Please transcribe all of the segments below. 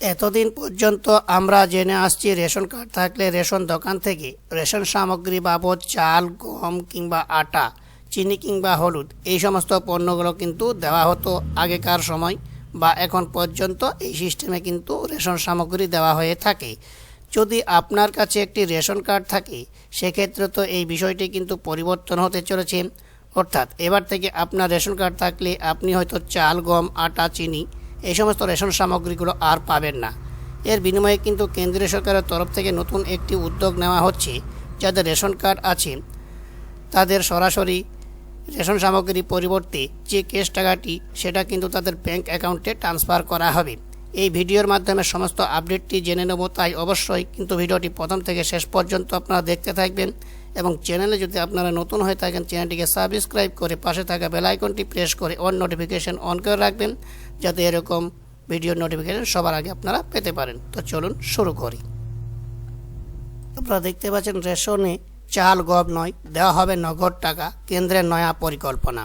এতদিন পর্যন্ত আমরা জেনে আসছি রেশন কার্ড থাকলে রেশন দোকান থেকে রেশন সামগ্রী বাবদ চাল, গম কিংবা আটা, চিনি কিংবা হলুদ এই সমস্ত পণ্যগুলো কিন্তু দেওয়া হতো আগেকার সময় বা এখন পর্যন্ত এই সিস্টেমে কিন্তু রেশন সামগ্রী দেওয়া হয়ে থাকে। যদি আপনার কাছে একটি রেশন কার্ড থাকে, সেক্ষেত্রে তো এই বিষয়টি কিন্তু পরিবর্তন হতে চলেছে। অর্থাৎ এবার থেকে আপনার রেশন কার্ড থাকলে আপনি হয়তো চাল, গম, আটা, চিনি এই সমস্ত রেশন সামগ্রীগুলো আর পাবেন না। এর বিনিময়ে কিন্তু কেন্দ্রীয় সরকারের তরফ থেকে নতুন একটি উদ্যোগ নেওয়া হচ্ছে যাদের রেশন কার্ড আছে। তাদের সরাসরি রেশন সামগ্রী পরিবর্তে যে কেস টাকাটি, সেটা কিন্তু তাদের ব্যাংক অ্যাকাউন্টে ট্রান্সফার করা হবে। এই ভিডিওর মাধ্যমে সমস্ত আপডেটটি জেনে নেব, তাই অবশ্যই কিন্তু ভিডিওটি প্রথম থেকে শেষ পর্যন্ত আপনারা দেখতে থাকবেন। এবং চ্যানেলে যদি আপনারা নতুন হয়ে থাকেন, চ্যানেলটিকে সাবস্ক্রাইব করে পাশে থাকা বেল আইকনটি প্রেস করে অন নোটিফিকেশন অন করে রাখবেন, যাতে এরকম ভিডিওর নোটিফিকেশন সবার আগে আপনারা পেতে পারেন। তো চলুন শুরু করি। আপনারা দেখতে পাচ্ছেন, রেশনে চাল গম নয়, দেওয়া হবে নগদ টাকা, কেন্দ্রের নয়া পরিকল্পনা।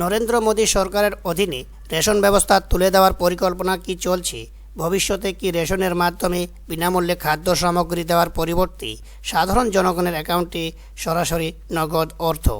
নরেন্দ্র মোদী সরকারের অধীনে রেশন ব্যবস্থা তুলে দেওয়ার পরিকল্পনা কি চলছে? ভবিষ্যতে কি রেশনের মাধ্যমে বিনামূল্যে খাদ্য সামগ্রী দেওয়ার পরিবর্তে সাধারণ জনগণের অ্যাকাউন্টে সরাসরি নগদ অর্থ?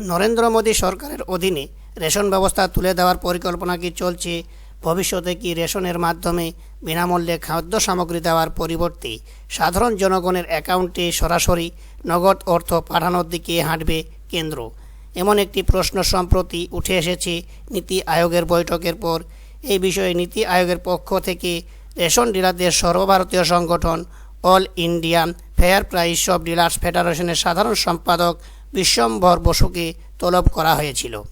নরেন্দ্র মোদী সরকারের অধীনে রেশন ব্যবস্থা তুলে দেওয়ার পরিকল্পনা কি চলছে? ভবিষ্যতে কি রেশনের মাধ্যমে বিনামূল্যে খাদ্য সামগ্রী দেওয়ার পরিবর্তে সাধারণ জনগণের অ্যাকাউন্টে সরাসরি নগদ অর্থ পাঠানোর দিকে হাঁটবে কেন্দ্র? এমন একটি প্রশ্ন সম্প্রতি উঠে এসেছে নীতি আয়োগের বৈঠকের পর। এই বিষয়ে নীতি আয়োগের পক্ষ থেকে রেশন ডিলারদের সর্বভারতীয় সংগঠন all Indian fair price of dealers ফেডারেশনের সাধারণ সম্পাদক বিশ্বম্ভর বসুকে তলব করা হয়েছিল।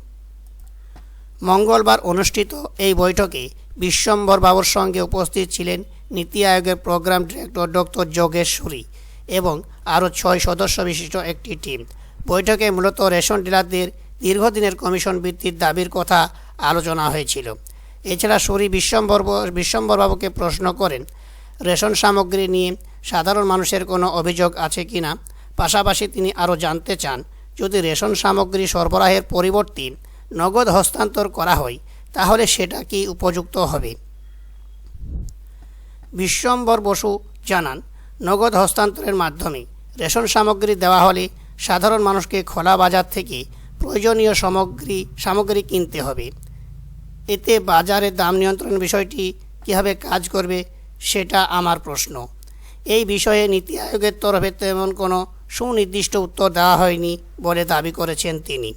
মঙ্গলবার অনুষ্ঠিত এই বৈঠকে বিশ্বম্বর বাবুর সঙ্গে উপস্থিত ছিলেন নীতি আয়োগের প্রোগ্রাম ডিরেক্টর ডক্টর যোগেশ্বরী এবং আরও ছয় সদস্য বিশিষ্ট একটি টিম। বৈঠকে মূলত রেশন ডিলারদের দীর্ঘদিনের কমিশন বৃদ্ধির দাবির কথা আলোচনা হয়েছিল। এছাড়া সুরি বিশ্বম্বর বিশ্বম্বরবাবুকে প্রশ্ন করেন, রেশন সামগ্রী নিয়ে সাধারণ মানুষের কোনো অভিযোগ আছে কি না? পাশাপাশি তিনি আরও জানতে চান, যদি রেশন সামগ্রী সরবরাহের পরিবর্তে নগদ হস্তান্তর করা হয়, তাহলে সেটা কি উপযুক্ত হবে? বিশ্বম্বর বসু জানান, নগদ হস্তান্তরের মাধ্যমে রেশন সামগ্রী দেওয়া হলে সাধারণ মানুষকে খোলা বাজার থেকে প্রয়োজনীয় সামগ্রী সামগ্রী কিনতে হবে। এতে বাজারে দাম নিয়ন্ত্রণ বিষয়টি কীভাবে কাজ করবে সেটা আমার প্রশ্ন। এই বিষয়ে নীতি আয়োগের তরফে তেমন কোনো সুনির্দিষ্ট উত্তর দেওয়া হয়নি বলে দাবি করেছেন তিনি।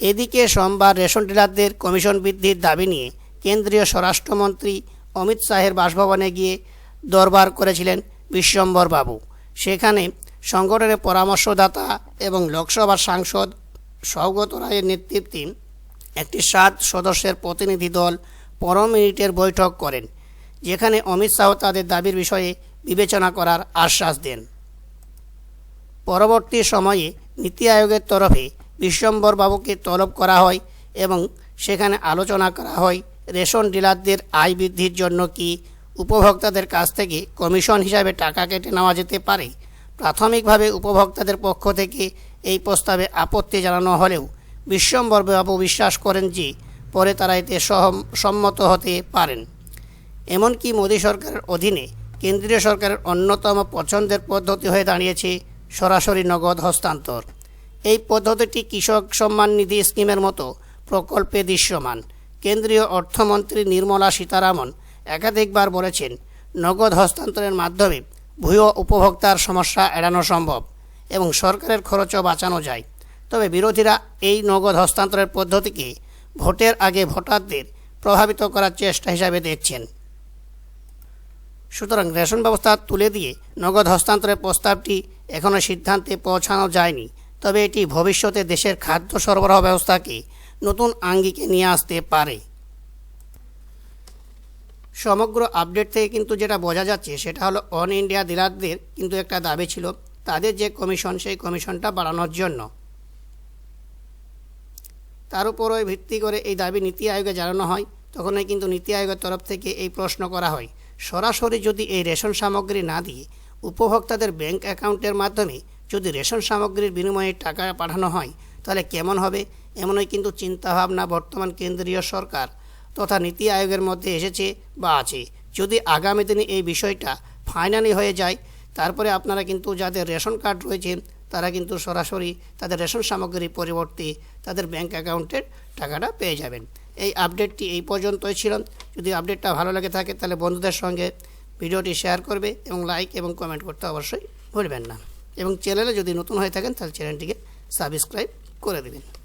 এদিকে সোমবার রেশন ডিলারদের কমিশন বৃদ্ধির দাবি নিয়ে কেন্দ্রীয় স্বরাষ্ট্রমন্ত্রী অমিত শাহের বাসভবনে গিয়ে দরবার করেছিলেন বিশ্বম্বর বাবু সেখানে সংগঠনের পরামর্শদাতা এবং লোকসভার সাংসদ সৌগত রায়ের নেতৃত্বে একটি সাত সদস্যের প্রতিনিধি দল পনেরো মিনিটের বৈঠক করেন, যেখানে অমিত শাহ তাদের দাবির বিষয়ে বিবেচনা করার আশ্বাস দেন। পরবর্তী সময়ে নীতি আয়োগের তরফে বিশ্বম্বর বাবুকে তলব করা হয় এবং সেখানে আলোচনা করা হয় রেশন ডিলারদের আয় বৃদ্ধির জন্য কি উপভোক্তাদের কাছ থেকে কমিশন হিসাবে টাকা কেটে নেওয়া যেতে পারে, প্রাথমিকভাবে উপভোক্তাদের পক্ষ থেকে এই প্রস্তাবে আপত্তি জানানো হলেও বিশ্বম্বর বাবু বিশ্বাস করেন যে পরে তারা এতে সম্মত হতে পারেন। এমনকি মোদী সরকারের অধীনে কেন্দ্রীয় সরকারের অন্যতম পছন্দের পদ্ধতি হয়ে দাঁড়িয়েছে সরাসরি নগদ হস্তান্তর। এই পদ্ধতিটি কৃষক সম্মান নিধি স্কিমের মতো প্রকল্পে দৃশ্যমান। কেন্দ্রীয় অর্থমন্ত্রী নির্মলা সীতারামন একাধিকবার বলেছেন, নগদ হস্তান্তরের মাধ্যমে ভূয় উপভোক্তার সমস্যা এড়ানো সম্ভব এবং সরকারের খরচও বাঁচানো যায়। তবে বিরোধীরা এই নগদ হস্তান্তরের পদ্ধতিকে ভোটের আগে ভোটারদের প্রভাবিত করার চেষ্টা হিসাবে দেখছেন। সুতরাং রেশন ব্যবস্থা তুলে দিয়ে নগদ হস্তান্তরের প্রস্তাবটি এখনও সিদ্ধান্তে পৌঁছানো যায়নি। তবে এটি ভবিষ্যতে দেশের খাদ্য সরবরাহ ব্যবস্থাকে নতুন আঙ্গিকে নিয়ে আসতে পারে। সমগ্র আপডেট থেকে কিন্তু যেটা বোঝা যাচ্ছে সেটা হলো অন ইন্ডিয়া ডিলারদের কিন্তু একটা দাবি ছিল, তাদের যে কমিশন সেই কমিশনটা বাড়ানোর জন্য। তার উপরই ভিত্তি করে এই দাবি নীতি আয়োগে জানানো হয়। তখনই কিন্তু নীতি আয়োগের তরফ থেকে এই প্রশ্ন করা হয়। সরাসরি যদি এই রেশন সামগ্রী না দিয়ে উপভোক্তাদের ব্যাংক অ্যাকাউন্টের মাধ্যমে যদি রেশন সামগ্রীর বিনিময়ে টাকা পাঠানো হয়, তাহলে কেমন হবে? এমনই কিন্তু চিন্তাভাবনা বর্তমান কেন্দ্রীয় সরকার তথা নীতি আয়োগের মধ্যে এসেছে বা আছে। যদি আগামী দিনে এই বিষয়টা ফাইনালি হয়ে যায়, তারপরে আপনারা কিন্তু যাদের রেশন কার্ড রয়েছে তারা কিন্তু সরাসরি তাদের রেশন সামগ্রীর পরিবর্তে তাদের ব্যাংক অ্যাকাউন্টের টাকাটা পেয়ে যাবেন। এই আপডেটটি এই পর্যন্তই ছিল। যদি আপডেটটা ভালো লাগে থাকে, তাহলে বন্ধুদের সঙ্গে ভিডিওটি শেয়ার করবে এবং লাইক এবং কমেন্ট করতে অবশ্যই ভুলবেন না। এবং চ্যানেলে যদি নতুন হয়ে থাকেন, তাহলে চ্যানেলটিকে সাবস্ক্রাইব করে দেবেন।